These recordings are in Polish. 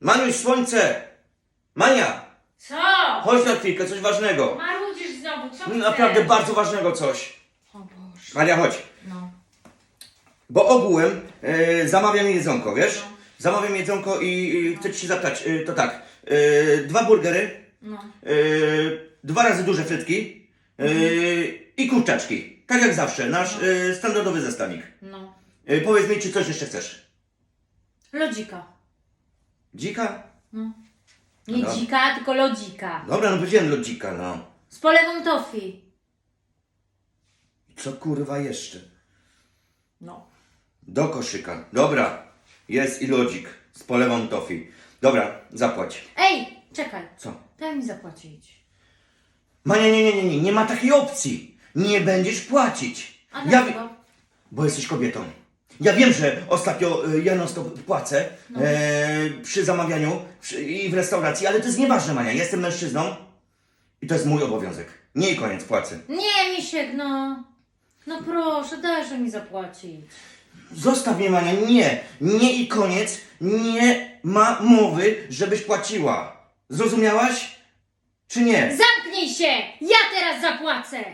Maniuś, słońce! Mania! Co? Chodź na chwilkę, coś ważnego. Marudzisz znowu, co Naprawdę chcesz? bardzo ważnego coś. O Boże. Maria, chodź. No. Bo ogółem e, zamawiam jedzonko, wiesz? No. Zamawiam jedzonko i, chcę ci się zapytać, e, to tak, e, dwa burgery, No. e, dwa razy duże frytki e, i kurczaczki. Tak jak zawsze, nasz e, standardowy zestawik. No. E, powiedz mi, czy coś jeszcze chcesz? Lodzika. Dzika? No. Nie No. dzika, tylko lodzika. Dobra, no powiedziałem lodzika, no. Z polewą tofi. Co kurwa jeszcze? No. Do koszyka. Dobra, jest i lodzik z polewą tofi. Dobra, zapłać. Ej, czekaj. Co? Daj mi zapłacić. Mania, nie, nie, nie, nie, nie ma takiej opcji. Nie będziesz płacić. A Ja, wi- dlaczego? bo jesteś kobietą. Ja wiem, że ostatnio y, ja non stop płacę No. e, przy zamawianiu przy, i w restauracji, ale to jest nieważne, Mania. Jestem mężczyzną i to jest mój obowiązek. Nie i koniec płacy. Nie, Misiek, no. No proszę, dajże mi zapłacić. Zostaw mnie, Mania. Nie, nie i koniec. Nie ma mowy, żebyś płaciła. Zrozumiałaś? Czy nie? Zamknij się! Ja teraz zapłacę!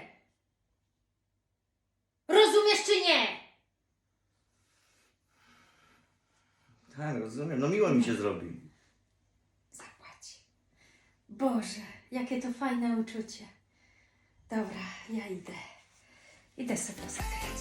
Rozumiesz czy nie? Tak, rozumiem. No miło mi się zrobi. Zapłać. Boże, jakie to fajne uczucie. Dobra, ja idę. Idę sobie zagrać.